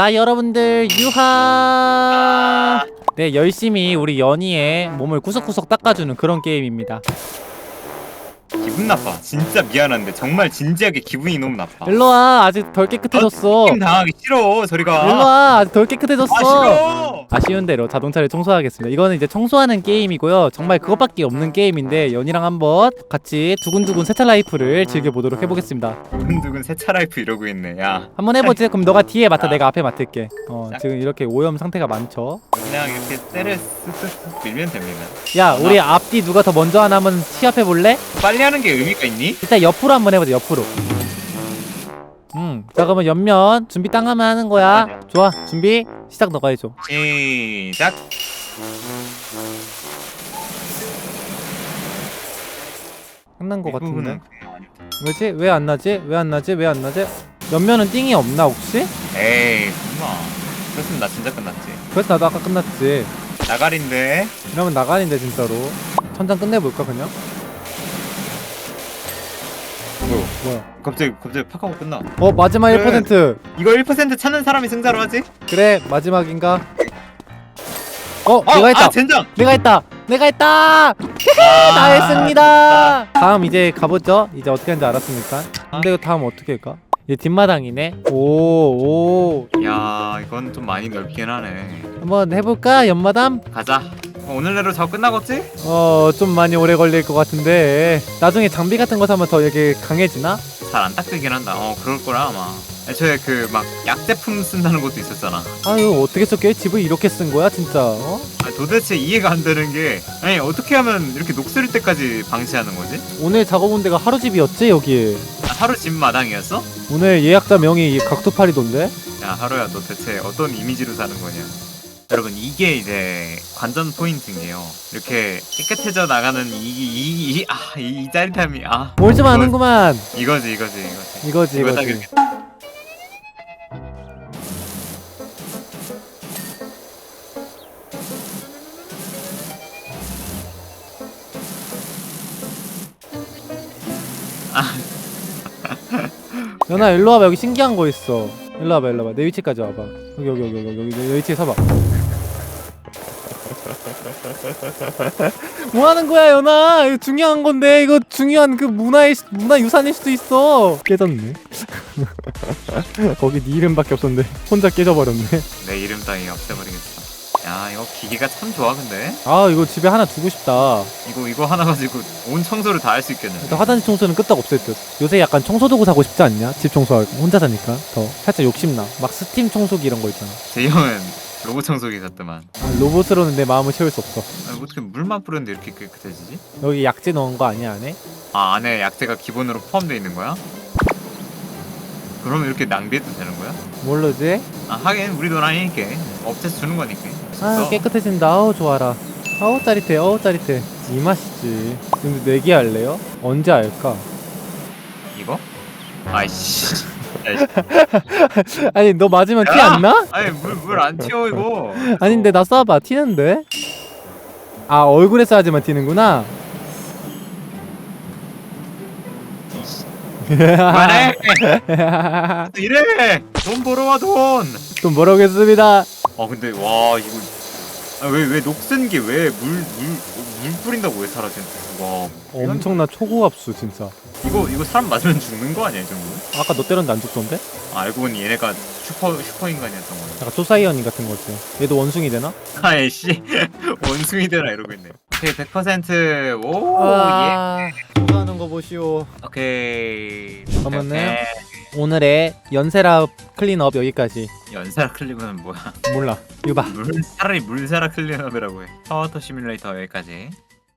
자 여러분들 유하! 네 열심히 우리 연희의 몸을 구석구석 닦아주는 그런 게임입니다 기분 나빠. 진짜 미안한데 정말 진지하게 기분이 너무 나빠. 일로 와 아직 덜 깨끗해졌어 게임 당하기 싫어. 저리가. 일로 와 아직 덜 깨끗해졌어 아 싫어. 아쉬운 대로 자동차를 청소하겠습니다. 이거는 이제 청소하는 게임이고요. 정말 그것밖에 없는 게임인데 연이랑 한번 같이 두근두근 세차 라이프를 즐겨보도록 해보겠습니다. 두근두근 세차 라이프 이러고 있네. 야 한번 해보지. 그럼 너가 뒤에 맡아, 아. 내가 앞에 맡을게. 어, 지금 이렇게 오염 상태가 많죠. 그냥 이렇게 때려 쓱쓱쓱 밀면 됩니다. 야, 우리 앞뒤 누가 더 먼저 하나 한번 시합해 볼래? 빨리 하는 게 의미가 있니? 일단 옆으로 한번 해보자. 옆으로. 음, 자 그러면 옆면 준비 땅 하면 하는 거야. 좋아, 준비 시작 너가 해줘. 시작. 끝난 거이 같은데. 부분은 그냥. 왜지? 왜 안 나지? 왜 안 나지? 왜 안 나지? 옆면은 띵이 없나 혹시? 에이 설마. 그렇으면 나 진짜 끝났지. 그래서 나도 아까 끝났지. 나가린데. 이러면 나가는데 진짜로. 천장 끝내볼까 그냥? 뭐야? 뭐야? 갑자기 갑자기 팍 하고 끝나. 어 마지막 그래. 1%. 이거 1% 찾는 사람이 승자로 하지? 그래 마지막인가? 어 어, 내가 했다. 아 젠장. 내가 했다. 내가 했다. 나 했습니다. 다음 이제 가보죠. 이제 어떻게 하는지 알았으니까. 근데 이거 다음 어떻게 할까? 이제 뒷마당이네. 오 오. 야 이건 좀 많이 넓긴 하네. 한번 해볼까 연마담? 가자. 어, 오늘 내로 저 끝나겠지? 어 좀 많이 오래 걸릴 것 같은데 나중에 장비 같은 거 사면 더 이렇게 강해지나? 잘 안 닦이긴 한다. 어 그럴 거라 아마. 애초에 그 막 약제품 쓴다는 것도 있었잖아. 아유 어떻게 썼게 집을 이렇게 쓴 거야 진짜 어? 아니, 도대체 이해가 안 되는 게 아니 어떻게 하면 이렇게 녹슬 때까지 방치하는 거지? 오늘 작업 온 데가 하루 집이었지 여기 아, 하루 집 마당이었어? 오늘 예약자 명이 각도팔이던데 야 하루야 너 대체 어떤 이미지로 사는 거냐? 여러분 이게 이제 관전 포인트인 게요. 이렇게 깨끗해져 나가는 이이이아이 이, 이 짜릿함이 아 뭘좀 이거- 아는구만 이거지 이거지 이거지. 이거지 이거 이거지 이렇게 연아 일로 와봐. 여기 신기한 거 있어. 일로 와봐 일로 와봐. 내 위치까지 와봐. 여기 여기 여기 여기 여기 내 위치에 서봐. 뭐 하는 거야 연아? 이거 중요한 건데. 이거 중요한 그 문화의 시- 문화 유산일 수도 있어. 깨졌네. 거기 네 이름밖에 없었는데 혼자 깨져버렸네. 내 이름 따위 없애버리겠어. 야 이거 기계가 참 좋아 근데 아 이거 집에 하나 두고 싶다 이거 이거 하나 가지고 온 청소를 다 할 수 있겠는데. 일단 화장실 청소는 끄떡 없을 듯 요새 약간 청소도구 사고 싶지 않냐? 집 청소하고 혼자 사니까 더 살짝 욕심나 막 스팀 청소기 이런 거 있잖아 제 형은 로봇 청소기 샀더만. 아, 로봇으로는 내 마음을 채울 수 없어 아니, 어떻게 물만 뿌렸는데 이렇게 깨끗해지지? 여기 약재 넣은 거 아니야 안에? 아 안에 약재가 기본으로 포함되어 있는 거야? 그러면 이렇게 낭비해도 되는 거야? 모르지? 아 하긴 우리 돈 아니니까 업체에서 주는 거니까. 아 어. 깨끗해진다 아우 좋아라 아우 짜릿해 아우 짜릿해 이 맛이지 근데 내기 할래요? 언제 할까? 이거? 아이씨. 아이씨. 아니 너 맞으면 티 야! 안 나? 아니 물물안 튀어 이거. 아닌데 나 쏴봐 튀는데? 아 얼굴에 쏴야지만 튀는구나 그만해. 이래. 돈 벌어와 돈. 좀 뭐라겠습니다 아 근데 와 이거 왜왜 왜 녹슨 게 왜 물 물 물 뿌린다고 왜 사라지는 와 이건- 엄청나 초고압수 진짜 이거 이거 사람 맞으면 죽는 거 아니야 이 정도? 아까 너 때렸는데 안 죽던데? 아, 알고 보니 얘네가 슈퍼 슈퍼 인간이었던 거네. 약간 소사이언인 같은 거지 얘도 원숭이 되나? 아이씨 원숭이 되라 이러고 있네. 오케이 100%오아 하는 거 보시오 예. 오케이. 그러면은 오케이. 오늘의 연세라 클린업 여기까지 연사라 클리브는 뭐야? 몰라 이거 봐 물 차라리 물사라 클리너라고 해. 파워터 시뮬레이터 여기까지.